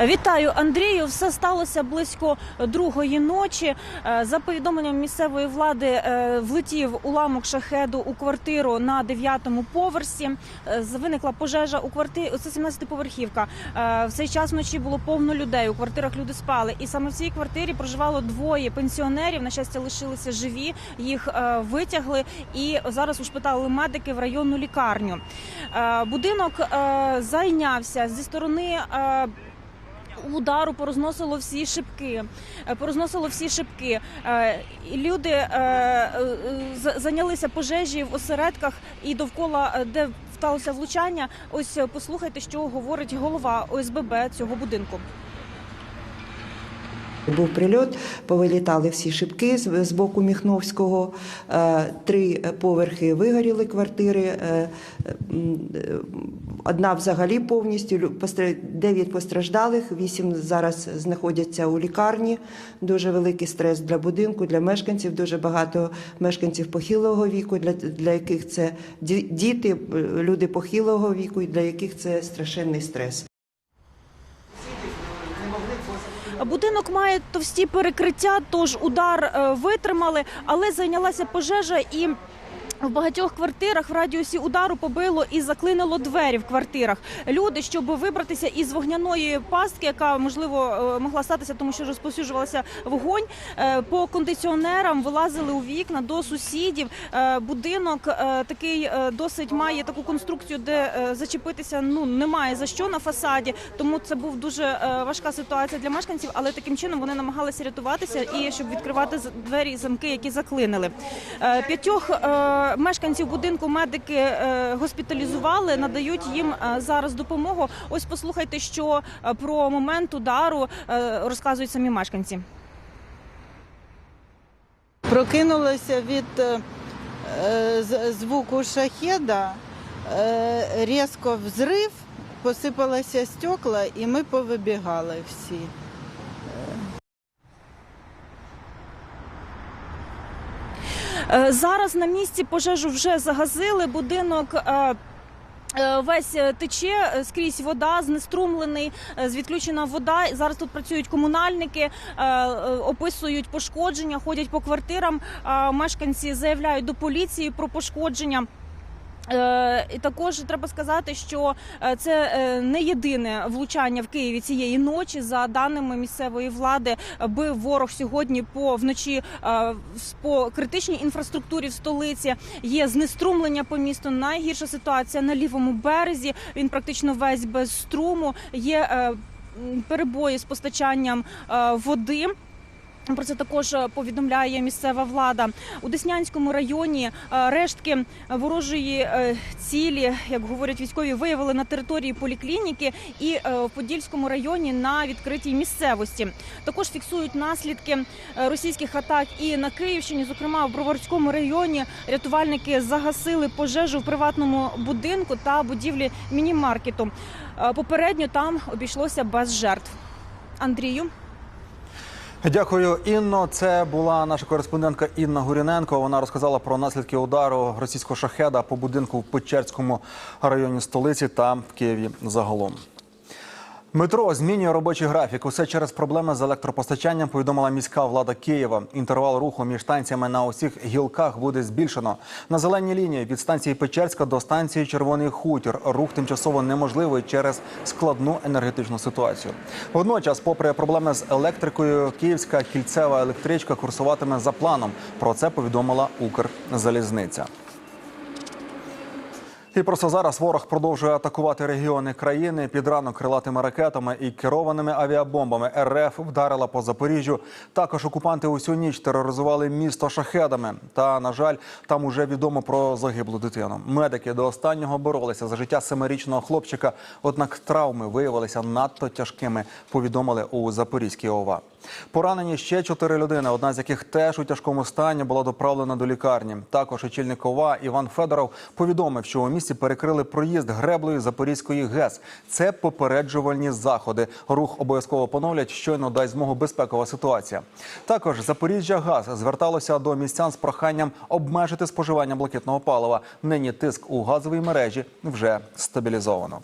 Вітаю, Андрію. Все сталося близько другої ночі. Е, За повідомленням місцевої влади, е, влетів уламок шахеду у квартиру на дев'ятому поверсі. Е, Виникла пожежа у квартирі. Це 17-поверхівка. Е, В цей час вночі було повно людей. У квартирах люди спали. І саме в цій квартирі проживало двоє пенсіонерів. На щастя, лишилися живі. Їх витягли і зараз ушпиталили медики в районну лікарню. Будинок зайнявся зі сторони. Удару порозносило всі шибки, е, порозносило всі шибки. Е, Люди е, зайнялися пожежі в осередках і довкола, де сталося влучання. Ось послухайте, що говорить голова ОСББ цього будинку. Був прильот, повилітали всі шибки з, боку Міхновського. Е, Три поверхи вигоріли квартири. е, Одна взагалі повністю дев'ять постраждалих, вісім зараз знаходяться у лікарні. Дуже великий стрес для будинку, для мешканців. Дуже багато мешканців похилого віку, для, для яких це ді- діти, люди похилого віку, для яких це страшенний стрес. Будинок має товсті перекриття, тож удар е, витримали, але зайнялася пожежа і. В багатьох квартирах в радіусі удару побило і заклинило двері в квартирах. Люди, щоб вибратися із вогняної пастки, яка можливо е, могла статися, тому що розповсюджувався вогонь, е, по кондиціонерам вилазили у вікна до сусідів. Е, Будинок такий досить має таку конструкцію, де зачепитися ну немає за що на фасаді. Тому це був дуже важка ситуація для мешканців, але таким чином вони намагалися рятуватися і щоб відкривати двері і замки, які заклинили. П'ятьох мешканців будинку медики е, госпіталізували, надають їм е, зараз допомогу. Ось послухайте, що е, про момент удару розказують самі мешканці. Прокинулася від звуку шахеда, різко взрив, посипалися стекла, і ми повибігали всі. Зараз на місці пожежу вже загазили Будинок. е, е, Весь е, тече е, скрізь вода, знеструмлений, з відключена вода. Зараз тут працюють комунальники, е, е, описують пошкодження, ходять по квартирам. Е, Мешканці заявляють до поліції про пошкодження. Е, І також треба сказати, що е, це е, не єдине влучання в Києві цієї ночі. За даними місцевої влади, бив ворог сьогодні по вночі по критичній інфраструктурі в столиці. Є знеструмлення по місту. Найгірша ситуація на лівому березі. Він практично весь без струму. Є перебої з постачанням води. Про це також е, повідомляє місцева влада у Деснянському районі. е, Рештки ворожої е, цілі, як говорять військові, виявили на території поліклініки і в Подільському районі на відкритій місцевості. Також фіксують наслідки російських атак і на Київщині, зокрема в Броварському районі. Рятувальники загасили пожежу в приватному будинку та будівлі міні-маркету. Попередньо там обійшлося без жертв. Андрію. Дякую, Інно. Це була наша кореспондентка Інна Гуріненко. Вона розказала про наслідки удару російського шахеда по будинку в Печерському районі столиці та в Києві загалом. Метро змінює робочий графік. Усе через проблеми з електропостачанням. Повідомила міська влада Києва. Інтервал руху між станціями на усіх гілках буде збільшено. На зеленій лінії від станції Печерська до станції Червоний Хутір рух тимчасово неможливий через складну енергетичну ситуацію. Водночас, попри проблеми з електрикою, київська кільцева електричка курсуватиме за планом. Про це повідомила Укрзалізниця. І просто зараз ворог продовжує атакувати регіони країни. Під ранок крилатими ракетами і керованими авіабомбами РФ вдарила по Запоріжжю. Також окупанти усю ніч тероризували місто шахедами. Та на жаль, там уже відомо про загиблу дитину. Медики до останнього боролися за життя семирічного хлопчика. Однак травми виявилися надто тяжкими. Повідомили у Запорізькій ОВА. Поранені ще чотири людини, одна з яких теж у тяжкому стані була доправлена до лікарні. Також очільник ОВА Іван Федоров повідомив, що у місті перекрили проїзд греблею Запорізької ГЕС. Це попереджувальні заходи. Рух обов'язково поновлять, щойно дасть змогу безпекова ситуація. Також Запоріжжя ГАЗ зверталося до містян з проханням обмежити споживання блакитного палива. Нині тиск у газовій мережі вже стабілізовано.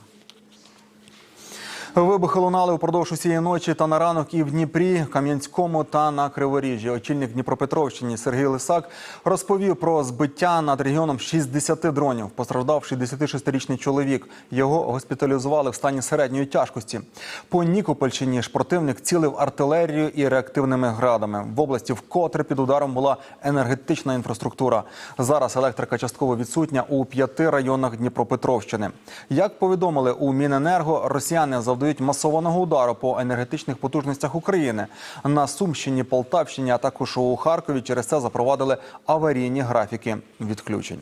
Вибухи лунали упродовж усієї ночі та на ранок і в Дніпрі, Кам'янському та на Криворіжжі. Очільник Дніпропетровщини Сергій Лисак розповів про збиття над регіоном 60 дронів. Постраждав 66-річний чоловік. Його госпіталізували в стані середньої тяжкості. По Нікопольщині ж противник цілив артилерію і реактивними градами. В області вкотре під ударом була енергетична інфраструктура. Зараз електрика частково відсутня у п'яти районах Дніпропетровщини. Як повідомили у Міненерго, росіяни завдають масованого удару по енергетичних потужностях України на Сумщині, Полтавщині, а також у Харкові. Через це запровадили аварійні графіки відключень.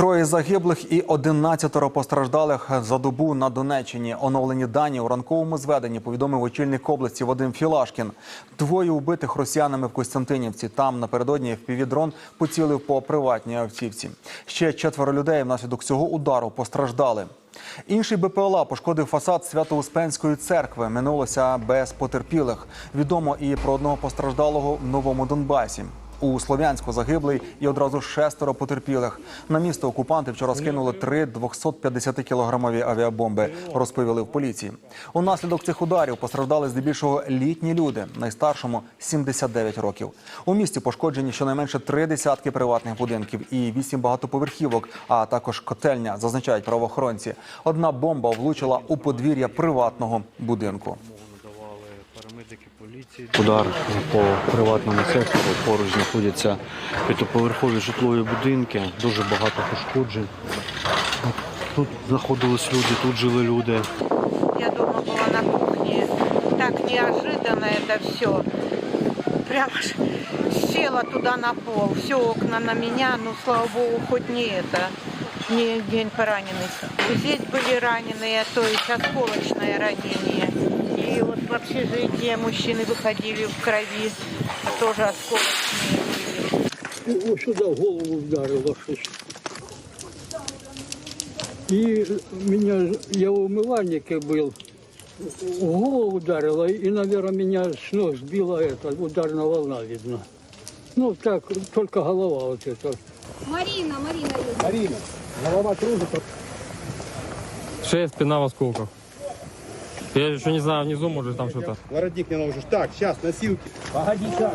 Троє загиблих і 11 постраждалих за добу на Донеччині. Оновлені дані у ранковому зведенні повідомив очільник області Вадим Філашкін. Двоє убитих росіянами в Костянтинівці. Там напередодні дрон поцілив по приватній автівці. Ще четверо людей внаслідок цього удару постраждали. Інший БПЛА пошкодив фасад Свято-Успенської церкви. Минулося без потерпілих. Відомо і про одного постраждалого в новому Донбасі. У Слов'янську загиблий і одразу шестеро потерпілих. На місто окупанти вчора скинули три 250-кілограмові авіабомби, розповіли в поліції. Унаслідок цих ударів постраждали здебільшого літні люди, найстаршому 79 років. У місті пошкоджені щонайменше три десятки приватних будинків і вісім багатоповерхівок, а також котельня, зазначають правоохоронці. Одна бомба влучила у подвір'я приватного будинку. надавали парамедики поліції. Удар по приватному сектору. Поруч знаходяться п'ятиповерхові житлові будинки, дуже багато пошкоджень. Тут знаходились люди, тут жили люди. Я дома была на кухне. Так неожиданно это все. Прямо ж села туда на пол. Все окна на меня. Ну, слава богу, хоть не это. Не день пораненных. Здесь были раненые, то есть осколочное ранение. И в общежитие мужчины выходили в крови. Тоже осколочные. Ось сюди в голову вдарило щось. І мене, я в умивальнике был, в голову ударило, и, наверное, меня с ног сбила эта ударная волна, видно. Ну, так, только голова вот эта. Марина, Марина. Шея, спина в осколках. Я еще не знаю, внизу может там что-то. Воротник не наложишь. Так, сейчас, носилки. Погоди, сейчас,